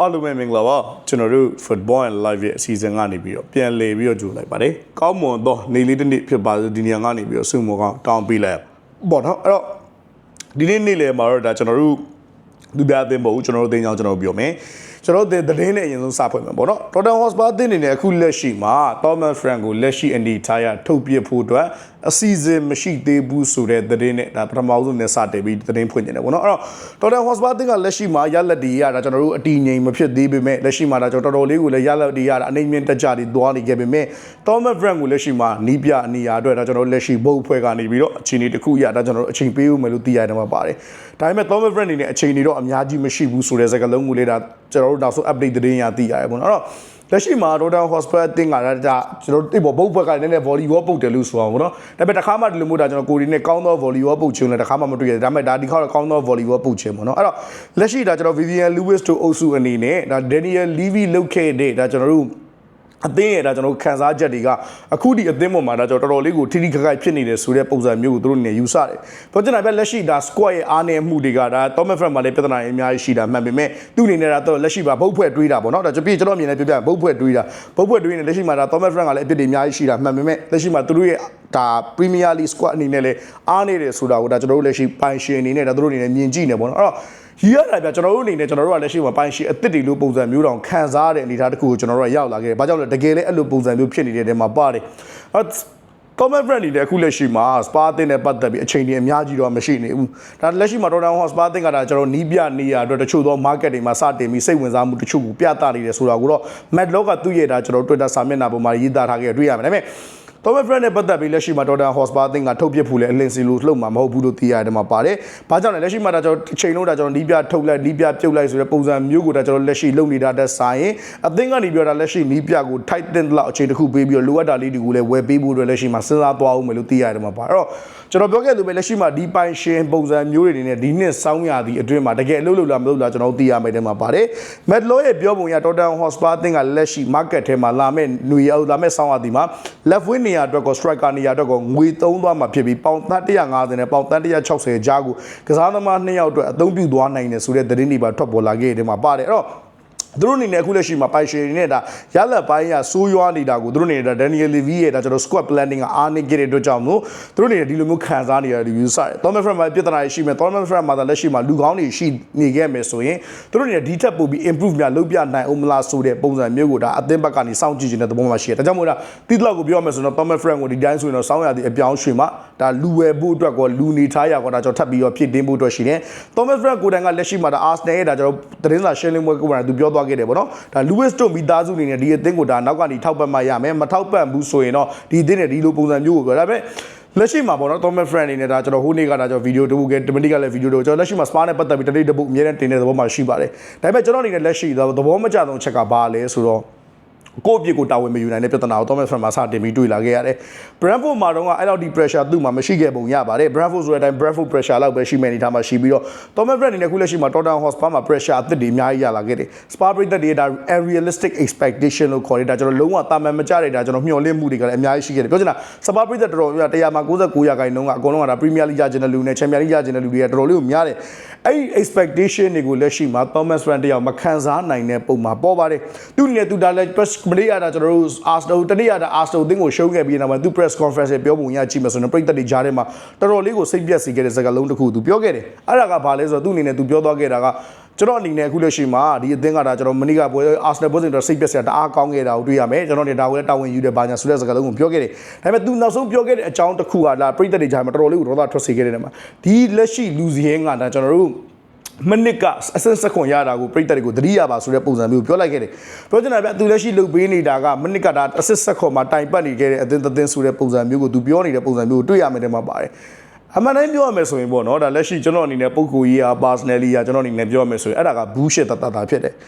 အားလုံးပဲမင်္ဂလာပါကျွန်တော်တို့ Football and Live ရဲ့အစီအစဉ်ကနေပြီးတော့ပြန်လည်ပြီးတော့ကြိုလိုက်ပါတယ်ကောင်းမွန်သောနေ့လေးတစ်နေ့ဖြစ်ပါစေဒီနေရာကနေပြီးတော့ဆုမကောင်းတောင်းပေးလိုက်ပေါ့နော်အဲ့တော့ဒီနေ့နေ့လည်မှာတော့ဒါကျွန်တော်တို့လူပြအသင်းပေါ့ဦးကျွန်တော်တို့အသင်းကြောင့်ကျွန်တော်တို့ပြောမယ် ကျွန်တော်တို့သတင်းနဲ့အရင်ဆုံးစဖွင့်မယ်ပေါ့နော် Tottenham Hotspur အသင်းအနေနဲ့အခုလက်ရှိမှာ Thomas Frank ကိုလက်ရှိအနေထားရထုတ်ပြဖို့အတွက်အစီအစဉ်မရှိသေးဘူးဆိုတဲ့သတင်းနဲ့ဒါပထမဆုံးနဲ့စတင်ပြီးသတင်းဖွင့်နေတယ်ပေါ့နော်အဲ့တော့ Tottenham Hotspur အသင်းကလက်ရှိမှာရလက်တီရတာကျွန်တော်တို့အတီငိမ်မဖြစ်သေးပေမဲ့လက်ရှိမှာဒါကျွန်တော်တော်တော်လေးကိုလည်းရလက်တီရတာအနေမြင့်တက်ကြတွေသွားနေခဲ့ပေမဲ့ Thomas Frank ကိုလက်ရှိမှာနီးပြအနေရာအတွက်ဒါကျွန်တော်တို့လက်ရှိဘုတ်ဖွဲ့ကနေပြီးတော့အချိန်လေးတစ်ခုရဒါကျွန်တော်တို့အချိန်ပေးဦးမယ်လို့သိရတယ်မှာပါတယ်ဒါပေမဲ့ Thomas Frank အနေနဲ့အချိန်တွေတော့အများကြီးမရှိဘူးဆိုတဲ့စကားလုံးကိုလေးဒါကျွန်တော်တို့နောက်ဆုံး update သတင်းရသိရတယ်ပေါ့နော်အဲ့တော့လက်ရှိမှာ Rotterdam Hotspur အသင်းကဒါကျွန်တော်တိဘောဘုတ်ဘက်ကလည်းနည်းနည်း volleyball ပုတ်တယ်လို့ဆိုအောင်ပေါ့နော်ဒါပေမဲ့တစ်ခါမှဒီလိုမျိုးဒါကျွန်တော်ကိုရီနဲ့ကောင်းသော volleyball ပုတ်ချင်လည်းတစ်ခါမှမတွေ့ရဘူးဒါပေမဲ့ဒါဒီခေါက်ကောင်းသော volleyball ပုတ်ချင်ပေါ့နော်အဲ့တော့လက်ရှိဒါကျွန်တော် Vivian Lewis တို့အုပ်စုအနေနဲ့ဒါ Daniel Levy လုတ်ခဲ့တဲ့ဒါကျွန်တော်တို့ အသင်းရဲ့ဒါကျွန်တော်ခံစားချက်တွေကအခုဒီအသင်းပေါ်မှာဒါကျွန်တော်တော်တော်လေးကိုထိထိခိုက်ခိုက်ဖြစ်နေတယ်ဆိုတဲ့ပုံစံမျိုးကိုသူတို့နေယူဆတယ်။ပြောချင်တာပဲလက်ရှိဒါ squad ရဲ့အားနည်းမှုတွေကဒါ Thomas Frank မှာလည်းပြဿနာတွေအများကြီးရှိတာမှန်ပေမဲ့သူ့အနေနဲ့ဒါတော့လက်ရှိမှာဘုတ်ဖွဲ့တွေးတာပေါ့နော်။ဒါကျွန်တော်ကျွန်တော်အမြင်နဲ့ပြောပြဘုတ်ဖွဲ့တွေးတာဘုတ်ဖွဲ့တွေးနေလက်ရှိမှာဒါ Thomas Frank ကလည်းအပြစ်တွေအများကြီးရှိတာမှန်ပေမဲ့လက်ရှိမှာသူတို့ရဲ့ဒါ Premier League squad အနေနဲ့လည်းအားနေတယ်ဆိုတာကိုဒါကျွန်တော်တို့လက်ရှိပိုင်ရှင်အနေနဲ့ဒါသူတို့အနေနဲ့မြင်ကြည့်နေပေါ့နော်။အဲ့တော့ ရီရတာပြကျွန်တော်တို့အနေနဲ့ကျွန်တော်တို့ကလက်ရှိမှာပိုင်ရှင်အစ်စ်တွေလို့ပုံစံမျိုးတောင်ခံစားရတဲ့အနေအထားတစ်ခုကိုကျွန်တော်တို့ကရောက်လာခဲ့တယ်။ဘာကြောင့်လဲတကယ်လည်းအဲ့လိုပုံစံမျိုးဖြစ်နေတဲ့တဲမှာပါတယ်။အဲ့ Thomas Brand နေအခုလက်ရှိမှာ Spa အသင်းနဲ့ပတ်သက်ပြီးအချိန်ကြီးအများကြီးတော့မရှိနေဘူး။ဒါလက်ရှိမှာ Tottenham Hotspur အသင်းကဒါကျွန်တော်နီးပြနေရအတွက်တချို့သော market တွေမှာစတင်ပြီးစိတ်ဝင်စားမှုတချို့ကိုပြသနေတယ်ဆိုတာကိုတော့ Matt Law ကသူ့ရဲ့ဒါကျွန်တော် Twitter စာမျက်နှာပေါ်မှာရေးသားထားခဲ့တွေ့ရမယ်။ဒါပေမဲ့ Thomas Brand နဲ့ပတ်သက်ပြီးလက်ရှိမှာ Tottenham Hotspur အသင်းကထုတ်ပြဖို့လဲအလင်းစီလိုလှုပ်မှာမဟုတ်ဘူးလို့သိရတယ်မှာပါတယ်။ဘာကြောင့်လဲလက်ရှိမှာဒါကျွန်တော်အချိန်လုံးဒါကျွန်တော်နီးပြထုတ်လိုက်နီးပြပြုတ်လိုက်ဆိုတဲ့ပုံစံမျိုးကိုဒါကျွန်တော်လက်ရှိလုပ်နေတာတက်ဆိုင်ရင်အသင်းကနေပြောတာလက်ရှိနီးပြကို tight တင်လောက်အချိန်တစ်ခုပေးပြီးတော့လိုအပ်တာလေးတွေကိုလည်းဝယ်ပေးဖို့အတွက်လက်ရှိမှာစဉ်းစားသွားအောင်မယ်လို့သိရတယ်မှာပါ။အဲ့တော့ ကျွန်တော်ပြောခဲ့သူပဲလက်ရှိမှာဒီပိုင်ရှင်ပုံစံမျိုးတွေနေနဲ့ဒီနှစ်စောင်းရသည်အတွင်းမှာတကယ်အလုပ်လုပ်လားမလုပ်လားကျွန်တော်သိရမယ်တဲ့မှာပါတယ်။ Matt Law ရဲ့ပြောပုံရ Tottenham Hotspur အသင်းကလက်ရှိ market ထဲမှာလာမဲ့ຫນွေရောက်လာမဲ့စောင်းရသည်မှာ left wing နေရာအတွက်ကို striker နေရာအတွက်ကိုငွေသုံးသွားမှာဖြစ်ပြီးပေါင်150နဲ့ပေါင်160ကြားကိုကစားသမား2ယောက်အတွက်အသုံးပြုသွားနိုင်တယ်ဆိုတဲ့သတင်းတွေပါထွက်ပေါ်လာခဲ့တဲ့မှာပါတယ်အဲ့တော့ သူတို့အနေနဲ့အခုလက်ရှိမှာပိုင်ရှင်တွေနဲ့ဒါရလက်ပိုင်းကစိုးရွားနေတာကိုသူတို့အနေနဲ့ဒါ Daniel Levy ရဲ့ဒါကျွန်တော် squad planning ကအားနေခဲ့တဲ့အတွက်ကြောင့်မို့သူတို့အနေနဲ့ဒီလိုမျိုးခံစားနေရတဲ့ review ဆိုင် Thomas Frank မှာပြဿနာရှိမယ် Thomas Frank မှာလက်ရှိမှာလူကောင်းတွေရှိနေခဲ့မယ်ဆိုရင်သူတို့အနေနဲ့ဒီထက်ပိုပြီး improve များလုပ်ပြနိုင်အောင်မလားဆိုတဲ့ပုံစံမျိုးကိုဒါအသင်းဘက်ကနေစောင့်ကြည့်နေတဲ့သဘောမှရှိတယ်ဒါကြောင့်မို့လားတိတလောက်ကိုပြောရမယ်ဆိုတော့ Thomas Frank ကိုဒီတိုင်းဆိုရင်တော့စောင့်ရတဲ့အပြောင်းရွှေ့မှာဒါလူဝယ်ဖို့အတွက်ကောလူနေထားရကောဒါကျွန်တော်ထပ်ပြီးတော့ဖြစ်တင်းဖို့အတွက်ရှိတယ် Thomas Frank ကိုတိုင်ကလက်ရှိမှာဒါ Arsenal ရဲ့ဒါကျွန်တော်သတင်းစာရှင်းလင်းပွဲကိုပါသူပြောသွားခဲ့တယ်ပေါ့နော်ဒါ Lewis တို့မိသားစုအနေနဲ့ဒီအသင်းကိုဒါနောက်ကနေထောက်ပံ့မှရမယ်မထောက်ပံ့ဘူးဆိုရင်တော့ဒီအသင်းနဲ့ဒီလိုပုံစံမျိုးကိုပြောဒါပေမဲ့လက်ရှိမှာပေါ့နော် Thomas Frank အနေနဲ့ဒါကျွန်တော်ဟိုနေ့ကဒါကျွန်တော်ဗီဒီယိုတစ်ပုတ်ကတမန်တိကလည်းဗီဒီယိုတစ်ပုတ်ကျွန်တော်လက်ရှိမှာ Spa နဲ့ပတ်သက်ပြီးတနေ့တစ်ပုတ်အများနဲ့တင်တဲ့သဘောမှာရှိပါတယ်ဒါပေမဲ့ကျွန်တော်အနေနဲ့လက်ရှိသဘောမကျဆုံးချက်ကဘာလဲဆိုတော့ ကိုယ့်အပြစ်ကိုတာဝန်မယူနိုင်တဲ့ပြဿနာကို Thomas Frank မှာစတင်ပြီးတွေ့လာခဲ့ရတယ်။ Brentford မှာတော့အဲ့လောက်ဒီ pressure သူ့မှာမရှိခဲ့ပုံရပါတယ်။ Brentford ဆိုတဲ့အတိုင်း Brentford pressure လောက်ပဲရှိမယ်အနေထားမှာရှိပြီးတော့ Thomas Frank အနေနဲ့ခုလက်ရှိမှာ Tottenham Hotspur မှာ pressure အသစ်တွေအများကြီးရလာခဲ့တယ်။ Spa ပြည်သက်တွေဒါ unrealistic expectation လို့ခေါ်တယ်ဒါကျွန်တော်လုံးဝတာမန်မကြတဲ့ဒါကျွန်တော်မျှော်လင့်မှုတွေကလည်းအများကြီးရှိခဲ့တယ်။ပြောချင်တာ Spa ပြည်သက်တော်တော်များ100မှာ99ရာခိုင်နှုန်းကအကုန်လုံးကဒါ Premier League ရကျင်တဲ့လူနဲ့ Champions League ရကျင်တဲ့လူတွေကတော်တော်လေးကိုများတယ်။အဲ့ဒီ expectation တွေကိုလက်ရှိမှာ Thomas Frank တယောက်မခံစားနိုင်တဲ့ပုံမှာပေါ်ပါတယ်။သူ့အနေနဲ့သူဒါလည်းမနေ့ကတာကျွန်တော်တို့အာစတိုတနေ့ကတာအာစတိုအသင်းကိုရှုံးခဲ့ပြီးနောက်မှာသူ press conference ပြောပုံရကြည့်မယ်ဆိုရင်ပြည်သက်တွေကြားထဲမှာတော်တော်လေးကိုစိတ်ပြက်စေခဲ့တဲ့စကားလုံးတစ်ခုသူပြောခဲ့တယ်အဲ့ဒါကဘာလဲဆိုတော့သူ့အနေနဲ့သူပြောသွားခဲ့တာကကျွန်တော်အနေနဲ့အခုလက်ရှိမှာဒီအသင်းကဒါကျွန်တော်မနေ့ကပွဲအာစနယ်ပွဲစဉ်တော့စိတ်ပြက်စရာတအားကောင်းခဲ့တာကိုတွေ့ရမယ်ကျွန်တော်နေတာကိုလည်းတာဝန်ယူတယ်ဘာညာဆိုတဲ့စကားလုံးကိုပြောခဲ့တယ်ဒါပေမဲ့သူနောက်ဆုံးပြောခဲ့တဲ့အကြောင်းတစ်ခုကဒါပြည်သက်တွေကြားမှာတော်တော်လေးကိုဒေါသထွက်စေခဲ့တဲ့နေရာမှာဒီလက်ရှိလူစည်းရင်းကဒါကျွန်တော်တို့ မနစ်ကအစင်စခွန်ရတာကိုပြိတက်တွေကိုသတိရပါဆိုတဲ့ပုံစံမျိုးပြောလိုက်ခဲ့တယ်။ပြောချင်တာဗျသူလက်ရှိလုပ်ပေးနေတာကမနစ်ကဒါအစင်စခွန်မှာတိုင်ပတ်နေခဲ့တဲ့အသင်းသင်းဆိုတဲ့ပုံစံမျိုးကိုသူပြောနေတဲ့ပုံစံမျိုးကိုတွေ့ရမယ်တဲ့မှာပါတယ်။အမှန်တိုင်းပြောရမယ်ဆိုရင်ပေါ့နော်ဒါလက်ရှိကျွန်တော်အနေနဲ့ပုံကိုကြီးအား personally အားကျွန်တော်အနေနဲ့ပြောရမယ်ဆိုရင်အဲ့ဒါက bullshit တတတာဖြစ်တယ်။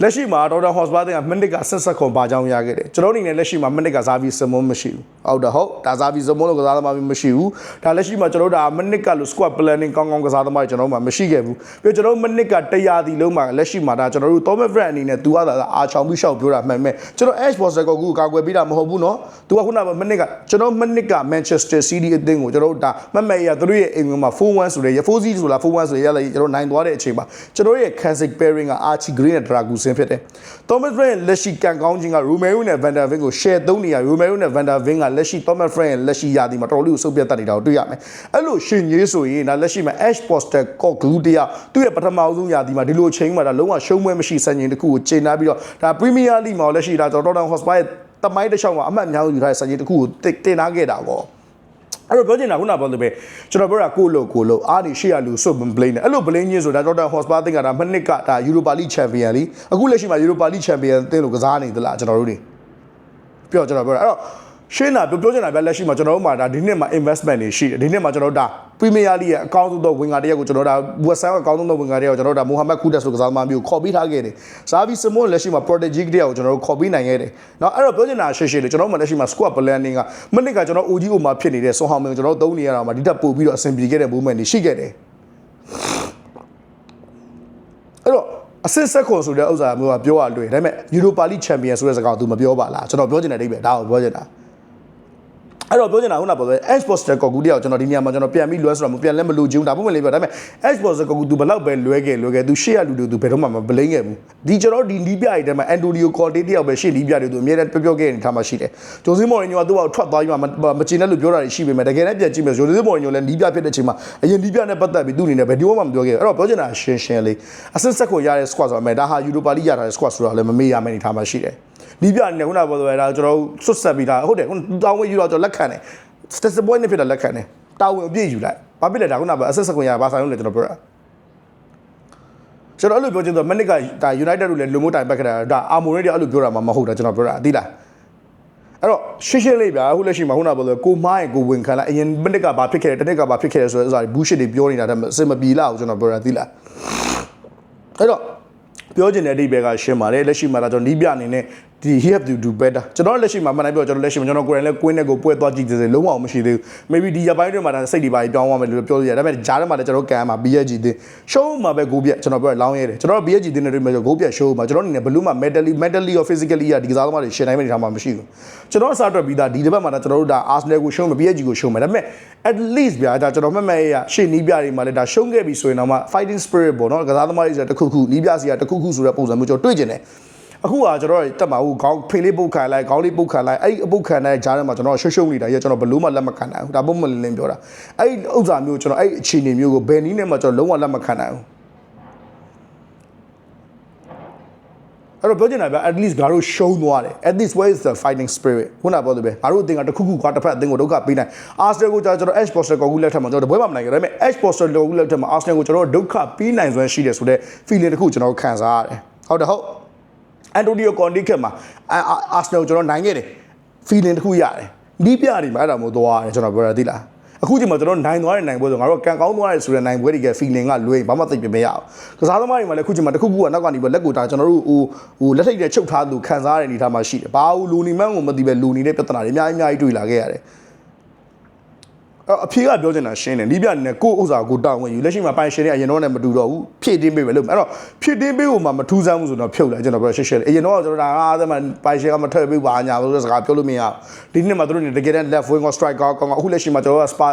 လက်ရှိမှာဒေါက်တာဟော့စ်ဘာတင်ကမိနစ်က60ခွန်ပါကြောင်းရခဲ့တယ်ကျွန်တော်အနေနဲ့လက်ရှိမှာမိနစ်ကဇာဗီစမွန်မရှိဘူးဟုတ်တယ်ဟုတ်ဒါဇာဗီစမွန်လို့ကစားသမားမျိုးမရှိဘူးဒါလက်ရှိမှာကျွန်တော်ဒါမိနစ်ကလို့ squad planning ကောင်းကောင်းကစားသမားကျွန်တော်မှမရှိခဲ့ဘူးပြီးကျွန်တော်မိနစ်က100ဒီလုံးမှာလက်ရှိမှာဒါကျွန်တော်တို့ Thomas Brand အနေနဲ့ तू ကသာအာချောင်ပြီးရှောက်ပြောတာမှန်မဲ့ကျွန်တော် Ash Foster ကိုကာကွယ်ပေးတာမဟုတ်ဘူးနော် तू ကခုနကမိနစ်ကကျွန်တော်မိနစ်က Manchester City အသင်းကိုကျွန်တော်ဒါမမရသူတို့ရဲ့အင်္ဂလန်မှာ4-1ဆိုတဲ့4-0ဆိုတာ4-1ဆိုရရလိုက်ကျွန်တော်နိုင်သွားတဲ့အချိန်မှာကျွန်တော်ရဲ့ Kansas pairing က Archie Green နဲ့ Dragu စင်းဖြစ်တယ်။ Thomas Frank လက်ရှိကန်ကောင်းခြင်းက Romero နဲ့ Van der Ven ကို share သုံးနေရ Romero နဲ့ Van der Ven ကလက်ရှိ Thomas Frank ရဲ့လက်ရှိရာသီမှာတော်တော်လေးကိုစုပ်ပြတ်တတ်နေတာကိုတွေ့ရမယ်။အဲ့လိုရှင်ကြီးဆိုရင်ဒါလက်ရှိမှာ Ash Poster ကော့ဂလူးတရားသူ့ရဲ့ပထမဆုံးရာသီမှာဒီလိုချိန်မှာဒါလုံးဝရှုံးပွဲမရှိစံချိန်တစ်ခုကိုချိန်နာပြီးတော့ဒါ Premier League မှာလက်ရှိဒါ Tottenham Hotspur ရဲ့တမိုင်းတစ်ချောင်းမှာအမှတ်အများဆုံးယူထားတဲ့စံချိန်တစ်ခုကိုတင်နာခဲ့တာကော။ အဲ့တော့ပြောချင်တာခုနပြောသလိုပဲကျွန်တော်ပြောတာကိုလို့ကိုလို့အားနေရှေ့ရလူစွတ်ဘလိန်နဲ့အဲ့လိုဘလိန်ကြီးဆိုတာဒေါက်တာဟော့စပါတင်ကဒါမနစ်ကဒါယူရိုပါလိချန်ပီယံလီအခုလက်ရှိမှာယူရိုပါလိချန်ပီယံတင်းလို့ကစားနေသလားကျွန်တော်တို့တွေပြောကျွန်တော်ပြောတာအဲ့တော့ ရှင်းတာပြောပြောချင်တာဗျလက်ရှိမှာကျွန်တော်တို့မှာဒါဒီနှစ်မှာ investment တွေရှိတယ်ဒီနှစ်မှာကျွန်တော်တို့ဒါ Premier League ရဲ့အကောင်းဆုံးသောဝင်ငါတစ်ယောက်ကိုကျွန်တော်တို့ဒါ West Ham အကောင်းဆုံးသောဝင်ငါတစ်ယောက်ကိုကျွန်တော်တို့ဒါ Mohamed Kudus ဆိုကစားသမားမျိုးကိုခေါ်ပြီးထားခဲ့တယ်။ Xavi Simons လက်ရှိမှာ Prodigy တစ်ယောက်ကိုကျွန်တော်တို့ခေါ်ပြီးနိုင်ခဲ့တယ်။နော်အဲ့တော့ပြောချင်တာရှင်းရှင်းလေကျွန်တော်တို့မှာလက်ရှိမှာ squad planning ကမနစ်ကကျွန်တော် OG ကိုမှဖြစ်နေတဲ့ဆွန်ဟောင်းမင်းကိုကျွန်တော်တို့သုံးနေရတာမှာဒီတက်ပို့ပြီးတော့အဆင်ပြေခဲ့တဲ့ movement တွေရှိခဲ့တယ်။အဲ့တော့အစစ်ဆက်ခွန်ဆိုတဲ့ဥစ္စာမျိုးကပြောရလွယ်ဒါပေမဲ့ Europa League Champion ဆိုတဲ့စကားကို तू မပြောပါလားကျွန်တော်ပြောချင်တဲ့အဓိပ္ပာယ်ဒါကိုပြောချင်တာ။ အဲ့တော့ပြောချင်တာခုနကပြောတယ် Xbox တဲ့ကော်ကူတယောက်ကျွန်တော်ဒီနေရာမှာကျွန်တော်ပြန်ပြီးလွဲဆိုတော့မပြန်လဲမလို့ချင်ဘူးဒါပုံမှန်လေးပြောဒါပေမဲ့ Xbox ကော်ကူ तू ဘလောက်ပဲလွဲခဲ့လွဲခဲ့ तू ရှေ့ရလူတွေ तू ဘယ်တော့မှမဘလိမ့်ခဲ့ဘူးဒီကျွန်တော်ဒီနီးပြတွေထဲမှာ Antonio Conte တယောက်ပဲရှေ့နီးပြတွေ तू အမြဲတမ်းပြောပြောခဲ့နေတာမှရှိတယ်ဂျိုဇီမော်ရီညိုကသူ့ဘာထွက်သွားပြီးမှမချင်တဲ့လို့ပြောတာရှိပေမဲ့တကယ်လည်းပြန်ကြည့်မယ်ဂျိုဇီမော်ရီညိုလည်းနီးပြဖြစ်တဲ့အချိန်မှာအရင်နီးပြနဲ့ပတ်သက်ပြီးသူ့အနေနဲ့ဘယ်ဒီမှမပြောခဲ့အဲ့တော့ပြောချင်တာရှင်းရှင်းလေးအစစ်ဆက်ကိုရတဲ့ squad ဆိုတော့အမေဒါဟာ Europa League ရထားတဲ့ squad ဆိုတော့လည်းမမေ့ရမယ့်အနေထားမှရှိတယ် နီးပြအနေနဲ့ခုနကပြောတော့ဒါကျွန်တော်ဆွတ်ဆက်ပြီးသားဟုတ်တယ်ခုတောင်းဝဲယူတော့ကျွန်တော်လက်ခံတယ် stress point နဲ့ဖြစ်တာလက်ခံတယ်တာဝန်အပြည့်ယူလိုက်ဘာဖြစ်လဲဒါခုနကအဆက်စကွန်ရဘာဆိုင်လို့လဲကျွန်တော်ပြောတာကျွန်တော်အဲ့လိုပြောချင်တော့မနစ်ကဒါ United တို့လည်းလူမိုးတိုင်ပတ်ခတာဒါအာမိုရဲတွေအဲ့လိုပြောတာမှမဟုတ်တာကျွန်တော်ပြောတာသိလားအဲ့တော့ရှင်းရှင်းလေးဗျာအခုလက်ရှိမှာခုနကပြောလို့ကိုမိုင်းကိုဝင်ခံလိုက်အရင်မနစ်ကဘာဖြစ်ခဲ့တယ်တနစ်ကဘာဖြစ်ခဲ့တယ်ဆိုတဲ့ဥစ္စာတွေ bullshit တွေပြောနေတာတဲ့အစင်မပြေလာဘူးကျွန်တော်ပြောတာသိလားအဲ့တော့ပြောချင်တဲ့အဓိပ္ပာယ်ကရှင်းပါတယ်လက်ရှိမှာဒါကျွန်တော်နီးပြအနေနဲ့ ဒီ he have to do better ကျွန်တော်လက်ရှိမှာမှန်တိုင်းပြောကျွန်တော်လက်ရှိမှာကျွန်တော်ကိုယ်တိုင်လည်းကွင်းနဲ့ကိုပွဲသွားကြည့်သေးတယ်လုံးဝမရှိသေးဘူး maybe ဒီရပိုင်းတွေမှာဒါစိတ်တွေပါပြောင်းသွားမယ်လို့ပြောလို့ရတယ်ဒါပေမဲ့ဂျားထဲမှာလည်းကျွန်တော်ကန်မှာ BHG တင် show မှာပဲဂိုးပြကျွန်တော်ပြောလောင်းရဲတယ်ကျွန်တော် BHG တင်နေတယ်ဂိုးပြ show မှာကျွန်တော်အနေနဲ့ဘလူးမှာ mentally mentally or physically ရဒီကစားသမားတွေရှင်နိုင်မယ့်အနေထားမှာမရှိဘူးကျွန်တော်အစားအတွက်ပြီးသားဒီတစ်ပတ်မှာဒါကျွန်တော်တို့ဒါ Arsenal ကို show မှာ BHG ကို show မှာဒါပေမဲ့ at least ဗျာဒါကျွန်တော်မှတ်မှတ်ရရှေ့နီးပြတွေမှာလည်းဒါရှုံးခဲ့ပြီဆိုရင်တော့မှ fighting spirit ပေါ့နော်ကစားသမားတွေဆိုတခုခုနီးပြစီကတခုခုဆိုတဲ့ပုံစံမျိုးကျွန်တော်တွေ့ကျင်တယ် အခုကကျွန်တော်တက်မှာဟိုခေါင်းဖေးလေးပုတ်ခံလိုက်ခေါင်းလေးပုတ်ခံလိုက်အဲ့ဒီအပုတ်ခံတဲ့ဂျားထဲမှာကျွန်တော်ရှုပ်ရှုပ်နေတာရကျွန်တော်ဘလို့မှလက်မခံနိုင်ဘူးဒါပုံမလင်းလင်းပြောတာအဲ့ဒီဥစ္စာမျိုးကျွန်တော်အဲ့ဒီအခြေအနေမျိုးကိုဘယ်နည်းနဲ့မှကျွန်တော်လုံးဝလက်မခံနိုင်ဘူးအဲ့တော့ပြောချင်တာဗျ at least ငါတို့ရှုံးသွားတယ် at least where is the fighting spirit ခုနပြောတယ်ပဲငါတို့အတင်ကတစ်ခုခုကွာတစ်ဖက်အတင်ကိုဒုက္ခပေးနိုင် Arsenal ကိုကျွန်တော် Edge Poster ကောကူလက်ထက်မှာကျွန်တော်ဘွဲမှာမနိုင်ကြဒါပေမဲ့ Edge Poster ကောကူလက်ထက်မှာ Arsenal ကိုကျွန်တော်ဒုက္ခပေးနိုင်စွမ်းရှိတယ်ဆိုတော့ feeling တစ်ခုကျွန်တော်ခံစားရတယ်ဟုတ်တယ်ဟုတ် အန်တိုနီယိုကွန်ဒီကမှာအာဆနယ်ကိုကျွန်တော်နိုင်ခဲ့တယ် feeling တစ်ခုရတယ်နီးပြတွေမှာအဲ့ဒါမျိုးသွားရတယ်ကျွန်တော်ပြောရသေးလားအခုချိန်မှာကျွန်တော်နိုင်သွားတဲ့နိုင်ပွဲဆိုငါတို့ကန်ကောင်းသွားတဲ့ဆိုတဲ့နိုင်ပွဲတွေက feeling ကလွဲဘာမှသိပ်ပြမရအောင်ကစားသမားတွေမှာလည်းအခုချိန်မှာတစ်ခုခုကနောက်ကနေပြီးလက်ကိုတာကျွန်တော်တို့ဟိုဟိုလက်ထိတ်တဲ့ချုပ်ထားသူခံစားရတဲ့အနေထားမှာရှိတယ်ဘာလို့လူနီမန်းကိုမသိပဲလူနေတဲ့ပြဿနာတွေအများကြီးအများကြီးတွေ့လာခဲ့ရတယ် အဖေကပြောနေတာရှင်းတယ်နီးပြအနေနဲ့ကိုယ့်ဥစ္စာကိုတောင်းဝင်ယူလက်ရှိမှာပိုင်ရှင်တွေအရင်တော့နဲ့မတူတော့ဘူးဖြည့်တင်းပေးပဲလို့အဲ့တော့ဖြည့်တင်းပေးဖို့မှမထူးဆန်းဘူးဆိုတော့ဖြုတ်လိုက်ကျွန်တော်ပြောရှင်းရှင်းလေးအရင်တော့ကျွန်တော်ဒါအားသမပိုင်ရှင်ကမထည့်ပေးပါညာလို့စကားပြောလို့မရဘူးဒီနှစ်မှာသူတို့နေတကယ်တမ်း left wing or striker ကောင်းကောင်းအခုလက်ရှိမှာကျွန်တော်က spa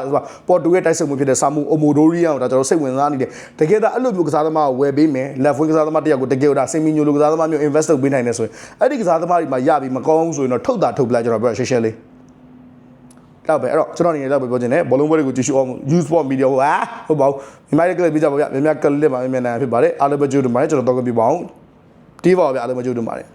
ပေါ်တူရဲ့တိုက်ဆုံမှုဖြစ်တဲ့ဆာမူအိုမိုဒိုရီယာကိုဒါကျွန်တော်စိတ်ဝင်စားနေတယ်တကယ်ဒါအဲ့လိုမျိုးကစားသမားကိုဝယ်ပေးမယ် left wing ကစားသမားတယောက်ကိုတကယ်ဒါစင်မီညိုလိုကစားသမားမျိုး invest လုပ်ပေးနိုင်တယ်ဆိုရင်အဲ့ဒီကစားသမားတွေမှာရပြီးမကောင်းဘူးဆိုရင်တော့ထုတ်တာထုတ်ပလိုက်ကျွန်တော်ပြောရှင်းရှင်းလေး တော့ပဲအဲ့တော့ကျွန်တော်အနေနဲ့တော့ပြောချင်တယ်ဘောလုံးပွဲတွေကိုကြည့်ရှုအောင် use sport media ဟိုဟာဟုတ်ပါဘူးမြန်မာရဲ့ကလစ်ပြကြပါဗျမြန်မာကလစ်မှာမြန်မြန်ဖြစ်ပါတယ်အားလုံးပဲကြိုးတင်ပါတယ်ကျွန်တော်တော့ပြပါအောင်တီးပါဗျအားလုံးပဲကြိုးတင်ပါတယ်